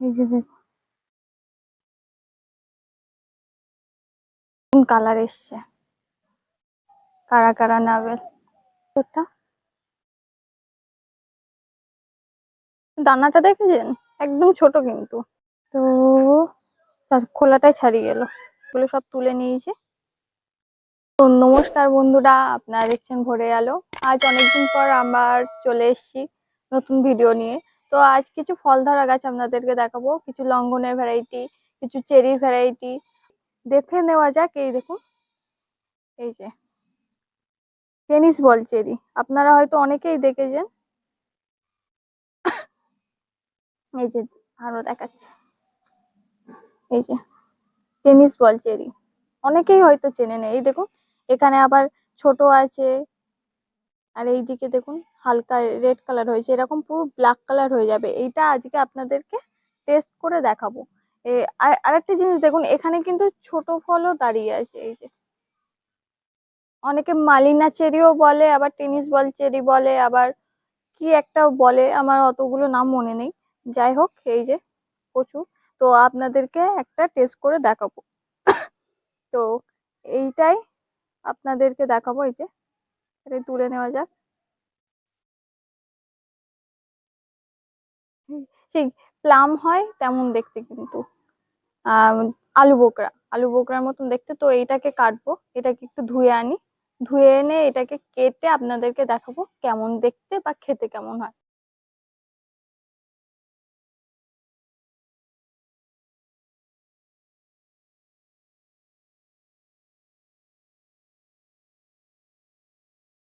এই যে কালার এসছে? কারা কারা নাবেল দানাটা দেখেছেন? একদম ছোট কিন্তু। তো খোলাটাই ছাড়িয়ে গেল এগুলো সব তুলে নিয়েছি। তো নমস্কার বন্ধুরা, আপনারা দেখছেন ভরে আলো। আজ অনেকদিন পর আবার চলে এসেছি নতুন ভিডিও নিয়ে। তো আজ কিছু ফল ধরা গাছ আপনাদেরকে দেখাবো। কিছু লঙ্ঘনের ভ্যারাইটি কিছু চেরির ভ্যারাইটি দেখে নেওয়া যাক এই দেখুন। এই যে। Tennis ball cherry. আপনারা হয়তো অনেকেই দেখেছেন। এই যে, আরও দেখাচ্ছে। এই যে টেনিস বল চেরি। অনেকেই হয়তো চেনে নেই। এই দেখুন, এখানে আবার ছোট আছে আর এই দিকে দেখুন, হালকা রেড কালার হয়েছে। এরকম পুরো ব্ল্যাক কালার হয়ে যাবে। এইটা আজকে আপনাদেরকে টেস্ট করে দেখাবো। আর আরেকটা জিনিস দেখুন, এখানে কিন্তু ছোট ফলও দাঁড়িয়ে আছে। এই যে, অনেকে মালিনা চেরিও বলে, আবার টেনিস বল চেরি বলে, আবার কি একটা বলে, আমার অতগুলো নাম মনে নেই। যাই হোক, এই যে, প্রচুর। তো আপনাদেরকে একটা টেস্ট করে দেখাবো। তো এইটাই আপনাদেরকে দেখাবো, এই যে এটা তুলে নেওয়া যাক। ঠিক প্লাম হয় তেমন দেখতে কিন্তু। আলু বোকরা। আলু বোকরার মতন দেখতে। তো এইটাকে কাটবো। এটাকে একটু ধুয়ে আনি। ধুয়ে এনে এটাকে কেটে আপনাদেরকে দেখাবো কেমন দেখতে বা খেতে কেমন হয়।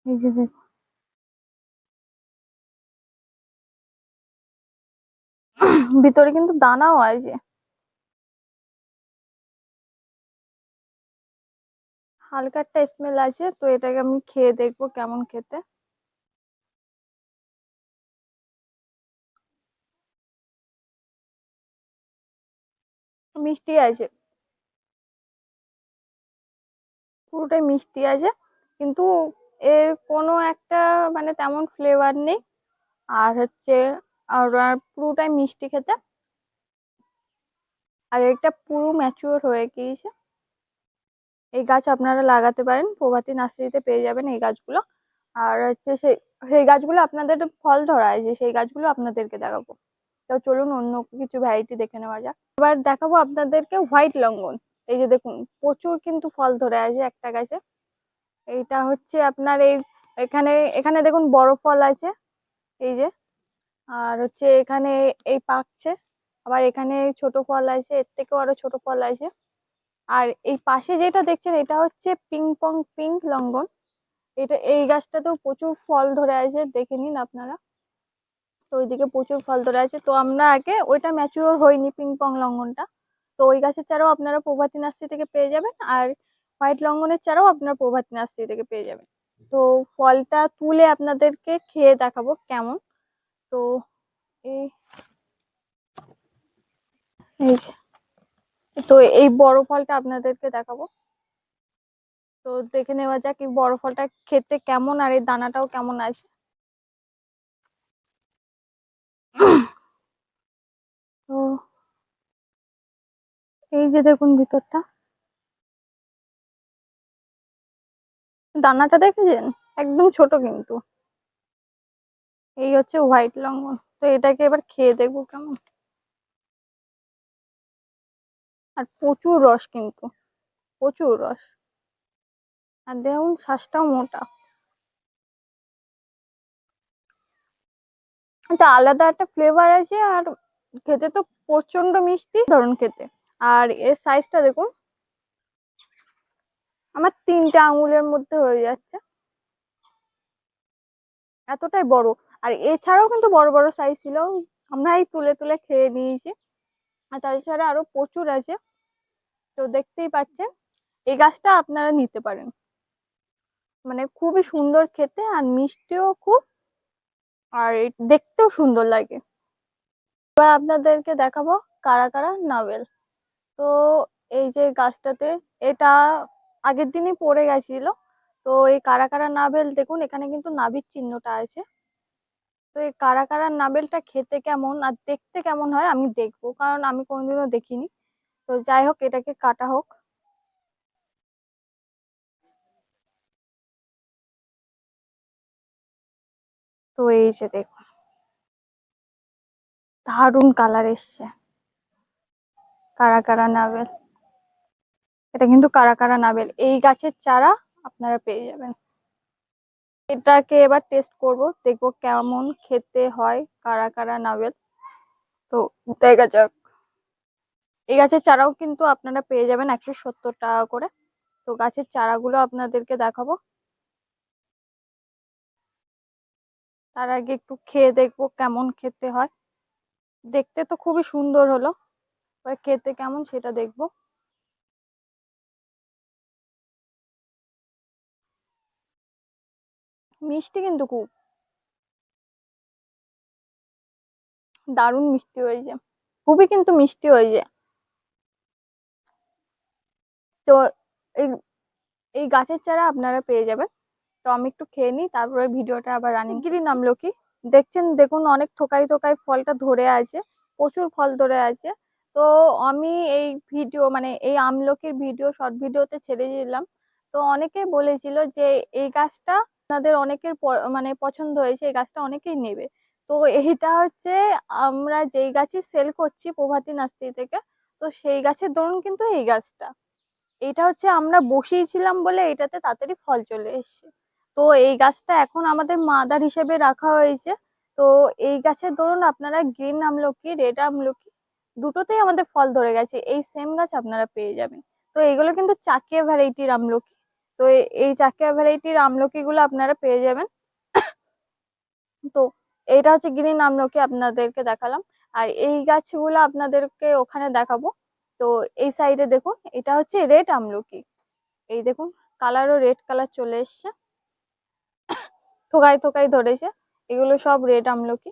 এই যে দেখো। ভিতরে কিন্তু দানাও আছে হালকা একটা স্মেল আছে, তো এটাকে আমি খেয়ে দেখব কেমন খেতে। মিষ্টি আছে। পুরোটাই মিষ্টি আছে, কিন্তু এর কোনো একটা মানে তেমন ফ্লেভার নেই। আর হচ্ছে, আর পুরোটাই মিষ্টি খেতে। আর এটা পুরো ম্যাচিওর হয়ে গিয়েছে। এই গাছ আপনারা লাগাতে পারেন, প্রভাতী নার্সারিতে পেয়ে যাবেন এই গাছগুলো। আর হচ্ছে সেই সেই গাছগুলো আপনাদের ফল ধরা আছে সেই গাছগুলো আপনাদেরকে দেখাবো। তো চলুন অন্য কিছু ভ্যারাইটি দেখে নেওয়া যাক। এবার দেখাবো আপনাদেরকে হোয়াইট লঙ্গন। এই যে দেখুন, প্রচুর কিন্তু ফল ধরে আছে একটা গাছে। এইটা হচ্ছে আপনার এই, এখানে এখানে দেখুন বড় ফল আছে, এই যে। আর হচ্ছে এখানে এই পাকছে, আবার এখানে ছোট ফল আছে, এর থেকেও আরও ছোট ফল আছে। আর এই পাশে যেটা দেখছেন, এটা হচ্ছে পিং পং পিঙ্ক লঙ্ঘন এটা, এই গাছটাতেও প্রচুর ফল ধরে আছে, দেখে নিন আপনারা। তো ওইদিকে প্রচুর ফল ধরে আছে। তো আমরা আগে ওইটা ম্যাচিওর হয়নি পিং পং লঙ্ঘনটা তো ওই গাছের চারাও আপনারা প্রভাতী নার্সারি থেকে পেয়ে যাবেন। আর হোয়াইট লঙ্ঘনের চারাও আপনারা প্রভাতী নার্সারি থেকে পেয়ে যাবেন। তো ফলটা তুলে আপনাদেরকে খেয়ে দেখাবো কেমন। তো এই এই তো এই বড় ফলটা আপনাদেরকে দেখাবো। তো দেখে নেওয়া যাক এই বড় ফলটা খেতে কেমন আর এই দানাটাও কেমন আছে। তো এই যে দেখুন ভিতরটা। দানাটা দেখেছেন? একদম ছোট কিন্তু। এই হচ্ছে হোয়াইট লঙ্ঘন তো এটাকে এবার খেয়ে দেখব কেমন। আর প্রচুর রস কিন্তু। প্রচুর রস। আর দেখুন শ্বাসটাও মোটা। এটা আলাদা একটা ফ্লেভার আছে, আর খেতে তো প্রচণ্ড মিষ্টি। ধরুন খেতে। আর এর সাইজটা দেখুন। আমার তিনটে আঙুলের মধ্যে হয়ে যাচ্ছে। এতটাই বড়। আর এছাড়াও কিন্তু বড় বড় সাইজ ছিল। আমরা এই তুলে তুলে খেয়ে নিয়েছি। আর তাছাড়া আরও প্রচুর আছে। তো দেখতেই পাচ্ছেন, এই গাছটা আপনারা নিতে পারেন। মানে খুবই সুন্দর খেতে আর মিষ্টিও খুব। আর দেখতেও সুন্দর লাগে। এবার আপনাদেরকে দেখাবো কারা কারা নাবেল। তো এই যে গাছটাতে এটা আগের দিনই পড়ে গেছিল। তো এই কারা কারা নাভেল, দেখুন এখানে কিন্তু নাভির চিহ্নটা আছে। তো এই কারা কারা নাবেলটা খেতে কেমন আর দেখতে কেমন হয় আমি দেখব, কারণ আমি কোনোদিনও দেখিনি। তো যাই হোক, এটাকে কাটা হোক। তো এই যে দেখুন। দারুণ কালার এসছে। কারা কারা নাবেল এটা কিন্তু কারা কারা নাবেল? এই গাছের চারা আপনারা পেয়ে যাবেন। এটাকে এবার টেস্ট করব, দেখব কেমন খেতে হয়, কারা কারা নাবেল। তো দেখা যাক। এই গাছের চারাও কিন্তু আপনারা পেয়ে যাবেন একশো সত্তর টাকা করে। তো গাছের চারাগুলো আপনাদেরকে দেখাবো। তার আগে একটু খেয়ে দেখব কেমন খেতে হয়। দেখতে তো খুবই সুন্দর হলো, এবার খেতে কেমন সেটা দেখব। মিষ্টি কিন্তু খুব। দারুণ মিষ্টি হয়েছে। খুবই কিন্তু মিষ্টি হয়েছে। তো এই এই গাছের চারা আপনারা পেয়ে যাবেন। তো আমি একটু খেয়ে নিই, তারপরে ভিডিওটা আবার রানিং। গিরি নামলো কি? দেখছেন, দেখুন অনেক থোকাই থোকাই ফলটা ধরে আছে, প্রচুর ফল ধরে আছে। তো আমি এই ভিডিও মানে এই আমলকির ভিডিও, শর্ট ভিডিওতে ছেড়ে দিলাম। তো অনেকে বলেছিল যে এই গাছটা আপনাদের অনেকের মানে পছন্দ হয়েছে, এই গাছটা অনেকেই নেবে। তো এইটা হচ্ছে আমরা যেই গাছই সেল করছি প্রভাতী নার্সারি থেকে, তো সেই গাছের ধরুন কিন্তু এই গাছটা। এটা হচ্ছে আমরা বসিয়েছিলাম বলে এটাতে তাড়াতাড়ি ফল চলে এসেছে। তো এই গাছটা এখন আমাদের মাদার হিসেবে রাখা হয়েছে। তো এই গাছের ধরুন আপনারা গ্রিন আমলকি রেড আমলকি দুটোতেই আমাদের ফল ধরে গেছে। এই সেম গাছ আপনারা পেয়ে যাবেন। তো এইগুলো কিন্তু চাকিয়া ভ্যারাইটির আমলকি। তো এই চাকিয়া ভ্যারাইটির আমলকিগুলো আপনারা পেয়ে যাবেন। তো এটা হচ্ছে গ্রিন আমলকি আপনাদেরকে দেখালাম। আর এই গাছগুলো আপনাদেরকে ওখানে দেখাবো। তো এই সাইডে দেখুন, এটা হচ্ছে রেড আমলকি। এই দেখুন কালারও রেড কালার চলে এসছে। থোকায় থোকায় ধরেছে। এগুলো সব রেড আমলকি।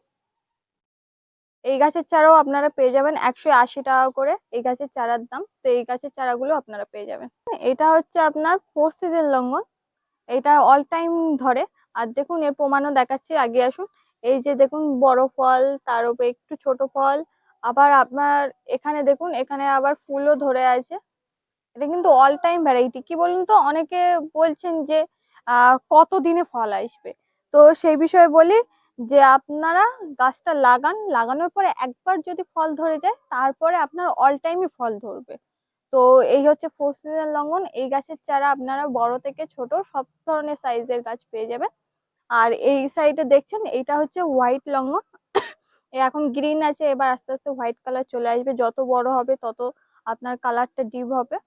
এই গাছের চারাও আপনারা পেয়ে যাবেন একশো আশি টাকা করে এই গাছের চারার দাম। তো এই গাছের চারাগুলো আপনারা পেয়ে যাবেন। এটা হচ্ছে আপনার ফোর সিজন লঙ্ঘন এটা অল টাইম ধরে। আর দেখুন, এর প্রমাণও দেখাচ্ছি আগে আসুন। এই যে দেখুন, বড় ফল, তার উপরে একটু ছোট ফল। আবার আপনার এখানে দেখুন, এখানে আবার ফুলও ধরে আছে। এটা কিন্তু অল টাইম ভ্যারাইটি কি বলুন তো? অনেকে বলছেন যে কত দিনে ফল আসবে? তো সেই বিষয়ে বলি যে আপনারা গাছটা লাগান, লাগানোর পরে একবার যদি ফল ধরে যায়, তারপরে আপনার অল টাইমই ফল ধরবে। তো এই হচ্ছে ফোর সিজন লঙ্ঘন। এই গাছের চারা আপনারা বড় থেকে ছোট সব ধরনের সাইজের গাছ পেয়ে যাবেন। আর এই সাইডে দেখছেন এটা হচ্ছে হোয়াইট লঙ্ঘন। এখন গ্রিন আছে, এবার আস্তে আস্তে হোয়াইট কালার চলে আসবে। যত বড় হবে, তত আপনার কালারটা ডিপ হবে।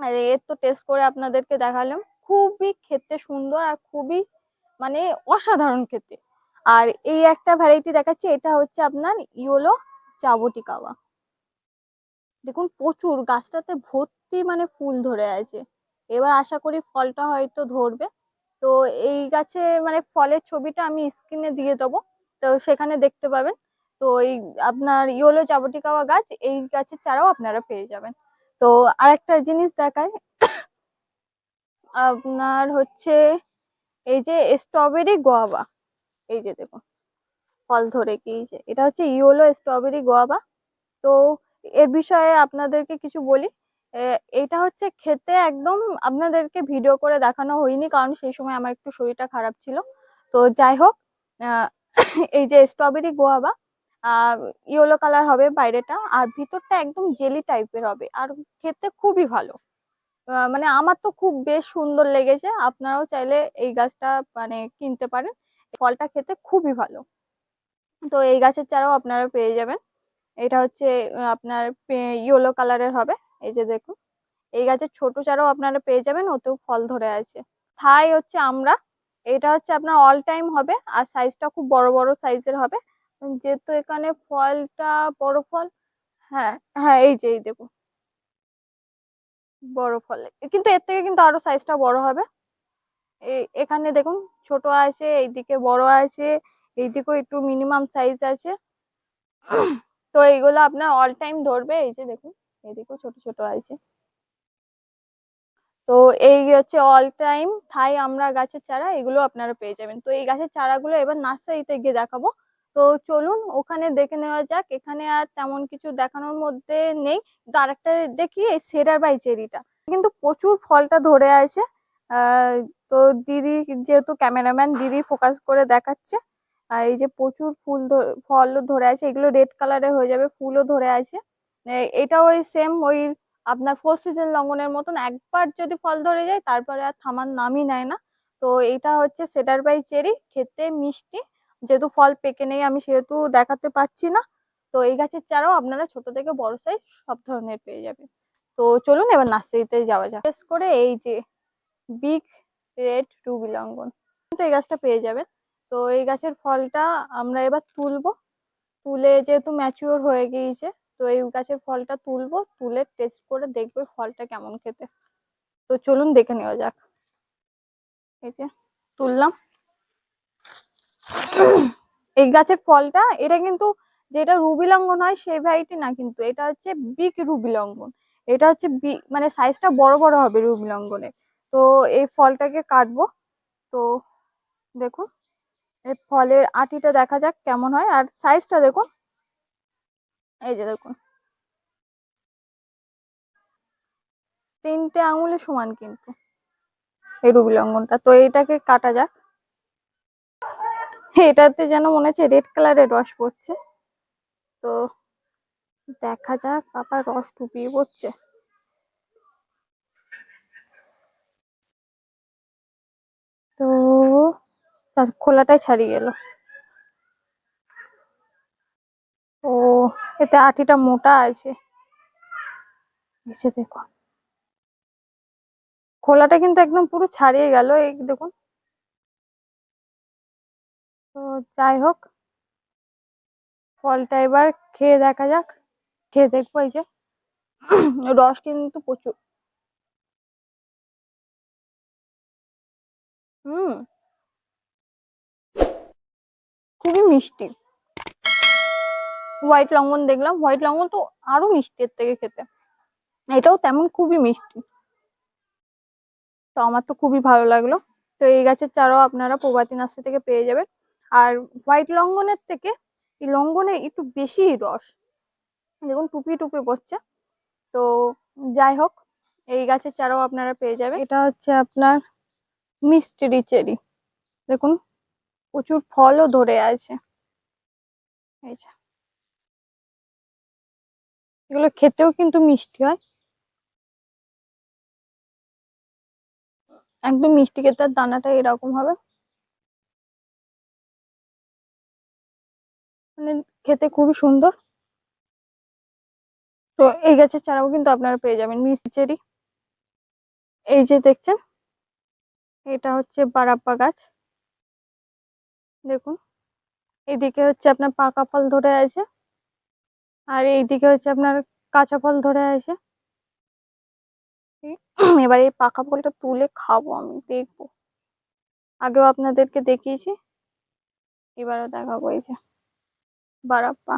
আর এর তো টেস্ট করে আপনাদেরকে দেখালাম। খুবই খেতে সুন্দর আর খুবই মানে অসাধারণ খেতে। আর এই একটা ভ্যারাইটি দেখাচ্ছে, এটা হচ্ছে আপনার ইয়োলো চাবটিকাওয়া। দেখুন, প্রচুর, গাছটাতে ভর্তি মানে ফুল ধরে আছে। এবার আশা করি ফলটা হয়তো ধরবে। তো এই গাছে মানে ফলের ছবিটা আমি স্ক্রিনে দিয়ে দেবো। তো সেখানে দেখতে পাবেন। তো এই আপনার ইয়োলো চাবটিকাওয়া গাছ, এই গাছের চারাও আপনারা পেয়ে যাবেন। তো আর একটা জিনিস দেখায় আপনার হচ্ছে এই যে স্ট্রবেরি গোয়াবা এই যে দেখুন ফল ধরে গিয়েছে এটা হচ্ছে ইয়োলো স্ট্রবেরি গোয়াবা তো এর বিষয়ে আপনাদেরকে কিছু বলি এটা হচ্ছে খেতে একদম আপনাদেরকে ভিডিও করে দেখানো হয়নি, কারণ সেই সময় আমার একটু শরীরটা খারাপ ছিল। তো যাই হোক এই যে স্ট্রবেরি গোয়াবা ইয়েলো কালার হবে বাইরেটা, আর ভিতরটা একদম জেলি টাইপের হবে, আর খেতে খুবই ভালো। মানে আমার তো খুব বেশ সুন্দর লেগেছে, আপনারাও চাইলে এই গাছটা মানে কিনতে পারেন। ফলটা খেতে খুবই ভালো। তো এই গাছের চারাও আপনারা পেয়ে যাবেন। এটা হচ্ছে আপনার ইয়েলো কালারের হবে। এই যে দেখুন, এই গাছের ছোট চারাও আপনারা পেয়ে যাবেন, ওতেও ফল ধরে আছে। থাই হচ্ছে আমরা, এটা হচ্ছে আপনার অল টাইম হবে, আর সাইজটা খুব বড় বড় সাইজের হবে। যেহেতু এখানে ফলটা বড় ফল হ্যাঁ হ্যাঁ এই যে, এই দেখুন। বড় ফল, কিন্তু এর থেকে কিন্তু আরও সাইজটা বড় হবে। এখানে দেখুন, ছোট আছে, এইদিকে বড় আছে, এইদিকেও একটু মিনিমাম সাইজ আছে। তো এইগুলো আপনার অল টাইম ধরবে, এই যে দেখুন এদিকেও ছোট ছোট আছে। তো এই হচ্ছে অল টাইম থাই আমরা গাছের চারা, এগুলো আপনারা পেয়ে যাবেন। তো এই গাছের চারাগুলো এবার নার্সারিতে গিয়ে দেখাবো। তো চলুন, ওখানে দেখে নেওয়া যাক, এখানে আর তেমন কিছু দেখানোর মধ্যে নেই। তো আরেকটা দেখি, এই সেরার বাই চেরিটা কিন্তু প্রচুর ফলটা ধরে আছে। তো দিদি যেহেতু ক্যামেরাম্যান, দিদি ফোকাস করে দেখাচ্ছে। আর এই যে প্রচুর ফুল ধরে ফল ধরে আছে, এগুলো রেড কালারের হয়ে যাবে, ফুলও ধরে আছে। এটা ওই সেম ওই আপনার ফোর সিজন লঙ্ঘনের মতন, একবার যদি ফল ধরে যায়, তারপরে আর থামার নামই নেয় না। তো এটা হচ্ছে সেডার বাই চেরি খেতে মিষ্টি। যেহেতু ফল পেকে নেই, আমি সেহেতু দেখাতে পাচ্ছি না। তো এই গাছের চারাও আপনারা ছোট থেকে বড় সাইজ সব ধরনের পেয়ে যাবেন। তো চলুন এবার নার্সারিতে যাওয়া যাক। করে এই যে বিগ রেড রুবি লঙ্ঘন তো এই গাছটা পেয়ে যাবেন। তো এই গাছের ফলটা আমরা এবার তুলবো। তুলে যেহেতু ম্যাচিওর হয়ে গিয়েছে, তো এই গাছের ফলটা তুলবো। তুলে টেস্ট করে দেখব ফলটা কেমন খেতে। তো চলুন দেখে নেওয়া যাক। এই যে, তুললাম। এই গাছের ফলটা, এটা কিন্তু যেটা রুবি লঙ্ঘন হয় সেই ভ্যারাইটি না, কিন্তু এটা হচ্ছে বিগ রুবি লঙ্ঘন এটা হচ্ছে বি মানে সাইজটা বড় বড় হবে রুবি লঙ্ঘনের তো এই ফলটাকে কাটবো। তো দেখুন, এই ফলের আটিটা দেখা যাক কেমন হয়। আর সাইজটা দেখুন। এই যে দেখুন। তিনটে আঙুলের সমান কিন্তু এই রুবি লঙ্ঘনটা তো এইটাকে কাটা যাক। এটাতে যেন মনে হচ্ছে রেড কালারের রস পড়ছে। তো দেখা যাক বাবা রস টুপিয়ে পড়ছে। তো খোলাটাই ছাড়িয়ে গেল। ও, এতে আটিটা মোটা আছে। দেখো। খোলাটা কিন্তু একদম পুরো ছাড়িয়ে গেল, এই দেখুন। তো যাই হোক, ফলটা এবার খেয়ে দেখা যাক। খেয়ে দেখব এই যে, রস কিন্তু প্রচুর। হুম। খুবই মিষ্টি। হোয়াইট লঙ্গন দেখলাম। হোয়াইট লঙ্গন তো আরও মিষ্টি এর থেকে খেতে। এটাও তেমন খুবই মিষ্টি। তো আমার তো খুবই ভালো লাগল। তো এই গাছের চারাও আপনারা প্রভাতী নার্সারি থেকে পেয়ে যাবেন। আর হোয়াইট লঙ্গনের থেকে এই লঙ্ঘনে একটু বেশি রস। দেখুন, টুপি টুপি পড়ছে তো যাই হোক, এই গাছের চারাও আপনারা পেয়ে যাবেন। এটা হচ্ছে আপনার মিস্ট্রি চেরি দেখুন, প্রচুর ফলও ধরে আছে। এই যে। এগুলো খেতেও কিন্তু মিষ্টি হয়। একদম মিষ্টি খেতে আর দানাটা এরকম হবে। মানে খেতে খুবই সুন্দর। তো এই গাছের চারাও কিন্তু আপনারা পেয়ে যাবেন, মিষ্টি চেরি এই যে দেখছেন এটা হচ্ছে বারাপ্পা গাছ। দেখুন এইদিকে হচ্ছে আপনার পাকা ফল ধরে আছে আর এইদিকে হচ্ছে আপনার কাঁচা ফল ধরে আছে। এবার এই পাকা ফলটা তুলে খাব আমি, দেখব। আগেও আপনাদেরকে দেখিয়েছি, এবারও দেখাবো এই যে বারাপ্পা।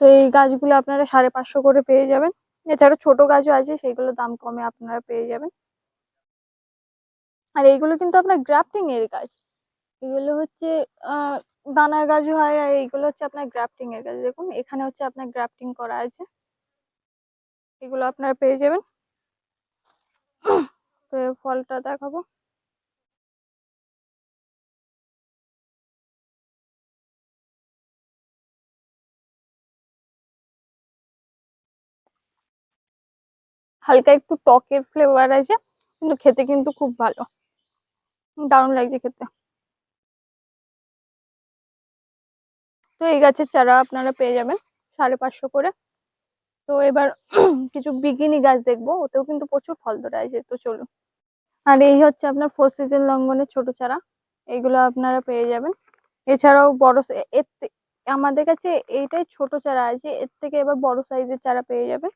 তো এই গাছগুলো আপনারা সাড়ে পাঁচশো করে পেয়ে যাবেন। এছাড়া ছোট গাছও আছে সেগুলো দাম কমে আপনারা পেয়ে যাবেন। আর এইগুলো কিন্তু আপনার গ্রাফটিং এর গাছ এগুলো হচ্ছে দানার গাছও হয় আর এইগুলো হচ্ছে আপনার গ্রাফটিং এর গাছ দেখুন, এখানে হচ্ছে আপনার গ্রাফটিং করা আছে। এগুলো আপনারা পেয়ে যাবেন। তো ফলটা দেখাবো। হালকা একটু টকের ফ্লেভার আছে, কিন্তু খেতে কিন্তু খুব ভালো। দারুণ লাগছে খেতে। তো এই গাছের চারা আপনারা পেয়ে যাবেন সাড়ে পাঁচশো করে। তো এবার কিছু বিগিনি গাছ দেখব, ওতেও কিন্তু প্রচুর ফল ধরে আছে, তো চলুন। আর এই হচ্ছে আপনার ফোর সিজন লঙ্ঘনের ছোট চারা এইগুলো আপনারা পেয়ে যাবেন। এছাড়াও বড় এর আমাদের কাছে এইটাই ছোট চারা আছে, এর থেকে এবার বড় সাইজের চারা পেয়ে যাবেন।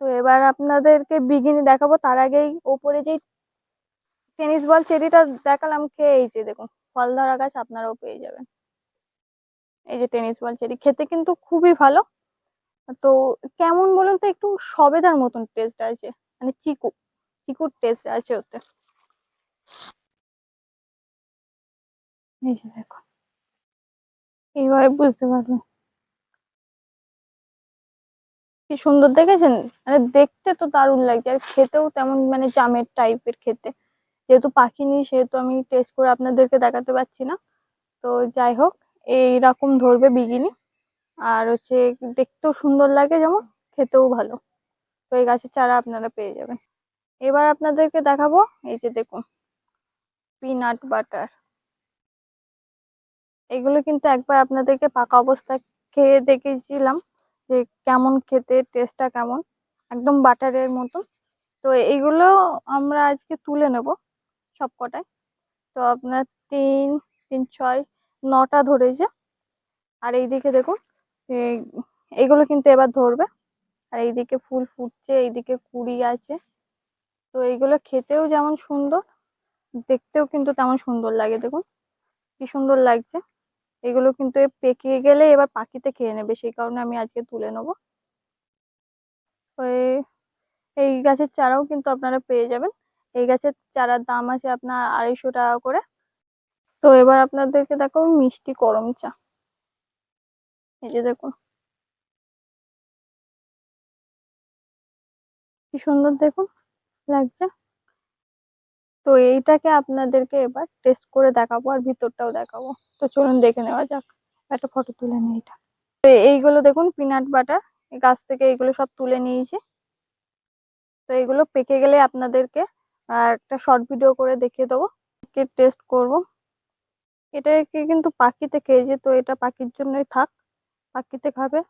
তো এবার আপনাদেরকে বিগিনি দেখাবো, তার আগেই ওপরে যেই টেনিস বল চেরিটা দেখালাম খেয়ে এই যে দেখুন, ফল ধরা গাছ আপনারাও পেয়ে যাবেন। এই যে টেনিস বল চেরি খেতে কিন্তু খুবই ভালো। তো কেমন বলুন তো, একটু সবেদার মতন টেস্ট আছে মানে চিকু, চিকুর টেস্ট আছে ওতে। দেখো। এইভাবে বুঝতে পারবে কি সুন্দর দেখেছেন? মানে দেখতে তো দারুণ লাগছে, আর খেতেও তেমন মানে জামের টাইপের খেতে। যেহেতু পাখি নেই, সেহেতু আমি টেস্ট করে আপনাদেরকে দেখাতে পারছি না। তো যাই হোক, এইরকম ধরবে বিগিনি আর হচ্ছে দেখতেও সুন্দর লাগে যেমন, খেতেও ভালো। তো এই গাছের চারা আপনারা পেয়ে যাবেন। এবার আপনাদেরকে দেখাবো, এই যে দেখুন পিনাট বাটার এগুলো কিন্তু একবার আপনাদেরকে পাকা অবস্থায় খেয়ে দেখেছিলাম যে কেমন খেতে টেস্টটা কেমন। একদম বাটারের মতো তো এইগুলো আমরা আজকে তুলে নেব। সব কটায় তো আপনার তিন তিন, ছয়, নটা ধরেছে আর এইদিকে দেখুন এই- এইগুলো কিন্তু এবার ধরবে। আর এইদিকে ফুল ফুটছে, এইদিকে কুড়ি আছে। তো এইগুলো খেতেও যেমন সুন্দর, দেখতেও কিন্তু তেমন সুন্দর লাগে, দেখুন। কি সুন্দর লাগছে। এগুলো কিন্তু পেকে গেলে এবার পাখিতে খেয়ে নেবে, সেই কারণে আমি আজকে তুলে নেব। এই গাছের চারাও কিন্তু আপনারা পেয়ে যাবেন। এই গাছের চারার দাম আছে আপনার আড়াইশো টাকা করে। তো এবার আপনাদেরকে দেখো মিষ্টি করম চা। এই যে দেখুন। কি সুন্দর দেখুন, লাগছে। তো এইটাকে আপনাদেরকে এবার টেস্ট করে দেখাবো আর ভিতরটাও দেখাবো। তো চলুন দেখে নেওয়া যাক। একটা ফটো তুলে নিই এটা। তো এইগুলো দেখুন পিনাট বাটার গাছ থেকে এইগুলো সব তুলে নিয়েছি। তো এগুলো পেকে গেলে আপনাদেরকে একটা শর্ট ভিডিও করে দেখিয়ে দেবো। টেস্ট করব। এটাকে কিন্তু পাখিতে খেয়েছে, তো এটা পাখির জন্যই থাক। পাখিতে খাবে,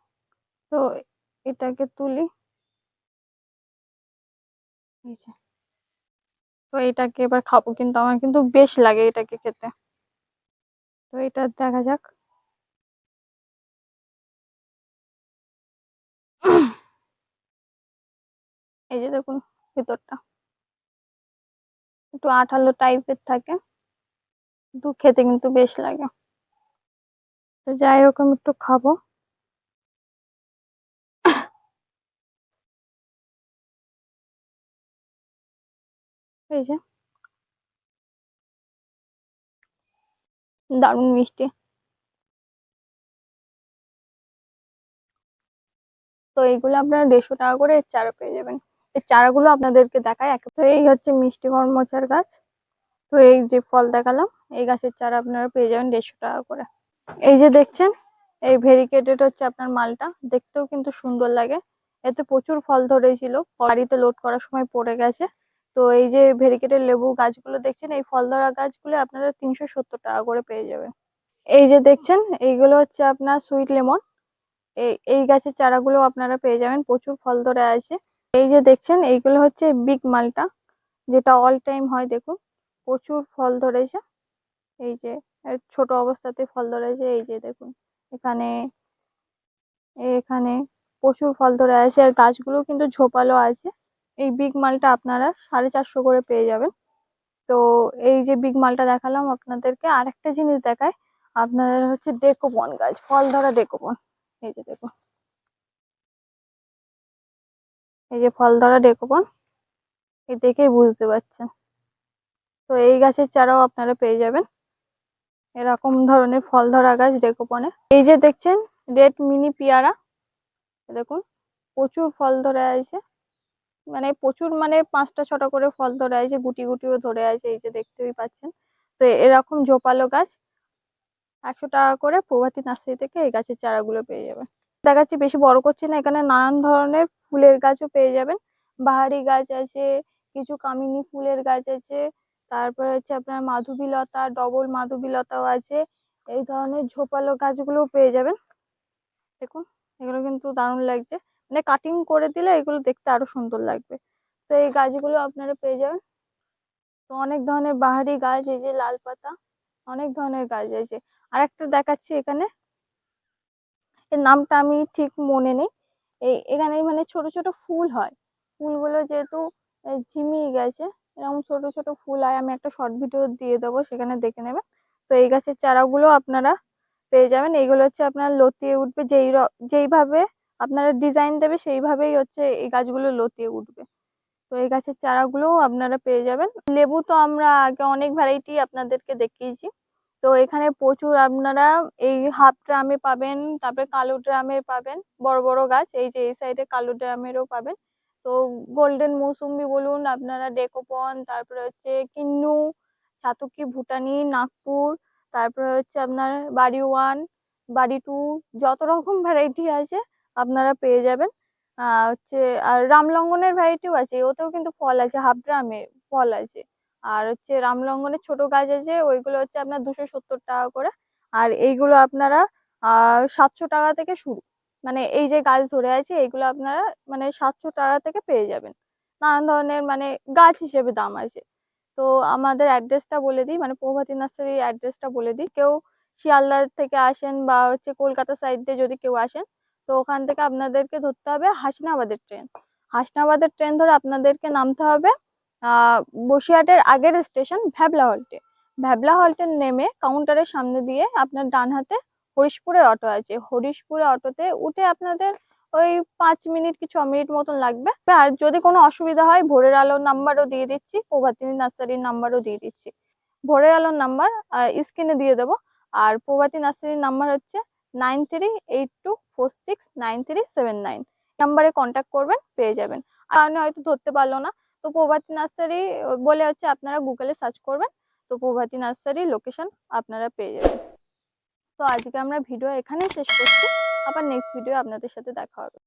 তো এটাকে তুলি। তো এটাকে এবার খাব, কিন্তু আমার কিন্তু বেশ লাগে এটাকে খেতে। তো এটা দেখা যাক। এই যে দেখুন, ভেতরটা। একটু আঠালো টাইপের থাকে। কিন্তু খেতে কিন্তু বেশ লাগে। তো যাই হোক, আমি একটু খাব। এই দারুণ মিষ্টি। তো এইগুলো আপনারা দেড়শো টাকা করে চারা পেয়ে যাবেন। এই চারাগুলো আপনাদেরকে দেখায় এক তো এই হচ্ছে মিষ্টি কর্মচার গাছ। তো এই যে ফল দেখালাম, এই গাছের চারা আপনারা পেয়ে যাবেন দেড়শো টাকা করে। এই যে দেখছেন, এই ভেরিকেটেড হচ্ছে আপনার মালটা। দেখতেও কিন্তু সুন্দর লাগে। এতে প্রচুর ফল ধরেছিল বাড়িতে লোড করার সময় পড়ে গেছে। তো এই যে ভেরিকেটেড লেবু গাছগুলো দেখছেন, এই ফল ধরা গাছগুলো আপনারা তিনশো সত্তর টাকা করে পেয়ে যাবেন। এই যে দেখছেন, এইগুলো হচ্ছে আপনার সুইট লেমন এই এই গাছের চারাগুলো আপনারা পেয়ে যাবেন। প্রচুর ফল ধরে আছে। এই যে দেখছেন, এইগুলো হচ্ছে বিগ মালটা, যেটা অল টাইম হয়, দেখুন, প্রচুর ফল ধরেছে। এই যে ছোট অবস্থাতে ফল ধরেছে, এই যে দেখুন, এখানে এখানে প্রচুর ফল ধরে আছে, আর গাছগুলো কিন্তু ঝোপালো আছে। এই বিগ মালটা আপনারা সাড়ে চারশো করে পেয়ে যাবেন। তো এই যে বিগ মালটা দেখালাম আপনাদেরকে আর একটা জিনিস দেখায় আপনাদের হচ্ছে ডেকোবন গাছ, ফল ধরা ডেকোবন এই যে দেখুন। এই যে ফল ধরা ডেকোবন এই দেখেই বুঝতে পারছেন। তো এই গাছের চারাও আপনারা পেয়ে যাবেন। এরকম ধরনের ফল ধরা গাছ ডেকোপনে। এই যে দেখছেন, রেড মিনি পিয়ারা। দেখুন, প্রচুর ফল ধরে আছে। মানে প্রচুর মানে পাঁচটা ছটা করে ফল ধরে আছে, গুটি গুটিও ধরে আছে, এই যে দেখতেই পাচ্ছেন। তো এরকম ঝোপালো গাছ, একশো টাকা করে প্রভাতী নার্সারি থেকে এই গাছের চারাগুলো পেয়ে যাবেন। দেখাচ্ছি বেশি বড় করছি না, এখানে নানান ধরনের ফুলের গাছও পেয়ে যাবেন। বাহারি গাছ আছে, কিছু কামিনী ফুলের গাছ আছে, তারপরে হচ্ছে আপনার মাধবীলতা, ডবল মাধবীলতাও আছে, এই ধরনের ঝোপালো গাছগুলোও পেয়ে যাবেন। দেখুন, এগুলো কিন্তু দারুণ লাগছে। মানে কাটিং করে দিলে এগুলো দেখতে আরও সুন্দর লাগবে। তো এই গাছগুলো আপনারা পেয়ে যাবেন। তো অনেক ধরনের বাহারি গাছ, এই যে লাল পাতা, অনেক ধরনের গাছ আছে। আর একটা দেখাচ্ছি এখানে। এর নামটা আমি ঠিক মনে নেই। এই এখানে মানে ছোট ছোট ফুল হয়। ফুলগুলো যেহেতু ঝিমিয়ে গেছে, এরকম ছোট ছোট ফুল হয়, আমি একটা শর্ট ভিডিও দিয়ে দেবো, সেখানে দেখে নেবেন তো এই গাছের চারাগুলো আপনারা পেয়ে যাবেন। এইগুলো হচ্ছে আপনার লতিয়ে উঠবে, যেই যেইভাবে আপনারা ডিজাইন দেবে, সেইভাবেই হচ্ছে এই গাছগুলো লতিয়ে উঠবে। তো এই গাছের চারাগুলোও আপনারা পেয়ে যাবেন। লেবু তো আমরা আগে অনেক ভ্যারাইটি আপনাদেরকে দেখিয়েছি। তো এখানে প্রচুর আপনারা এই হাফ ড্রামে পাবেন, তারপরে কালো ড্রামে পাবেন, বড় বড় গাছ, এই যে এই সাইডে কালো ড্রামেরও পাবেন। তো গোল্ডেন মৌসুম্বি বলুন, আপনারা ডেকোপন তারপরে হচ্ছে কিন্নু চাতুকি ভুটানি, নাগপুর, তারপরে হচ্ছে আপনার বাড়ি ওয়ান বাড়ি টু যত রকম ভ্যারাইটি আছে আপনারা পেয়ে যাবেন। হচ্ছে, আর রামলঙ্গনের ভ্যারাইটিও আছে, ওতেও কিন্তু ফল আছে, হাফ ড্রামে ফল আছে। আর হচ্ছে রামলঙ্গনের ছোট গাছ আছে, ওইগুলো হচ্ছে আপনার দুশো সত্তর টাকা করে। আর এইগুলো আপনারা সাতশো টাকা থেকে শুরু। মানে এই যে গাছ ধরে আছে, এইগুলো আপনারা মানে সাতশো টাকা থেকে পেয়ে যাবেন। নানান ধরনের মানে গাছ হিসেবে দাম আছে। তো আমাদের অ্যাড্রেসটা বলে দিই মানে প্রভাতী নার্সারির অ্যাড্রেসটা বলে দিই। কেউ শিয়ালদা থেকে আসেন বা হচ্ছে কলকাতা সাইড দিয়ে যদি কেউ আসেন, তো ওখান থেকে আপনাদেরকে ধরতে হবে হাসনাবাদের ট্রেন হাসনাবাদের ট্রেন ধরে আপনাদেরকে নামতে হবে বসিরহাটের আগের স্টেশন ভ্যাবলা হল্টে ভ্যাবলা হল্টে নেমে কাউন্টারের সামনে দিয়ে আপনার ডান হাতে হরিশপুরের অটো আছে। হরিশপুরের অটোতে উঠে আপনাদের ওই পাঁচ মিনিট কি ছ মিনিট মতন লাগবে। আর যদি কোনো অসুবিধা হয়, ভোরের আলোর নাম্বারও দিয়ে দিচ্ছি, প্রভাতিনী নার্সারির নাম্বারও দিয়ে দিচ্ছি। ভোরের আলোর নাম্বার স্ক্রিনে দিয়ে দেবো। আর প্রভাতী নার্সারির নাম্বার হচ্ছে nine three eight two four six nine three seven nine নাম্বারে কন্ট্যাক্ট করবেন, পেয়ে যাবেন। আর আমি হয়তো ধরতে পারল না। তো প্রভাতী নার্সারি, বলে হচ্ছে আপনারা গুগলে সার্চ করবেন, তো প্রভাতী নার্সারি লোকেশন আপনারা পেয়ে যাবেন। তো আজকে আমরা ভিডিও এখানেই শেষ করছি। আবার নেক্সট ভিডিও আপনাদের সাথে দেখা হবে।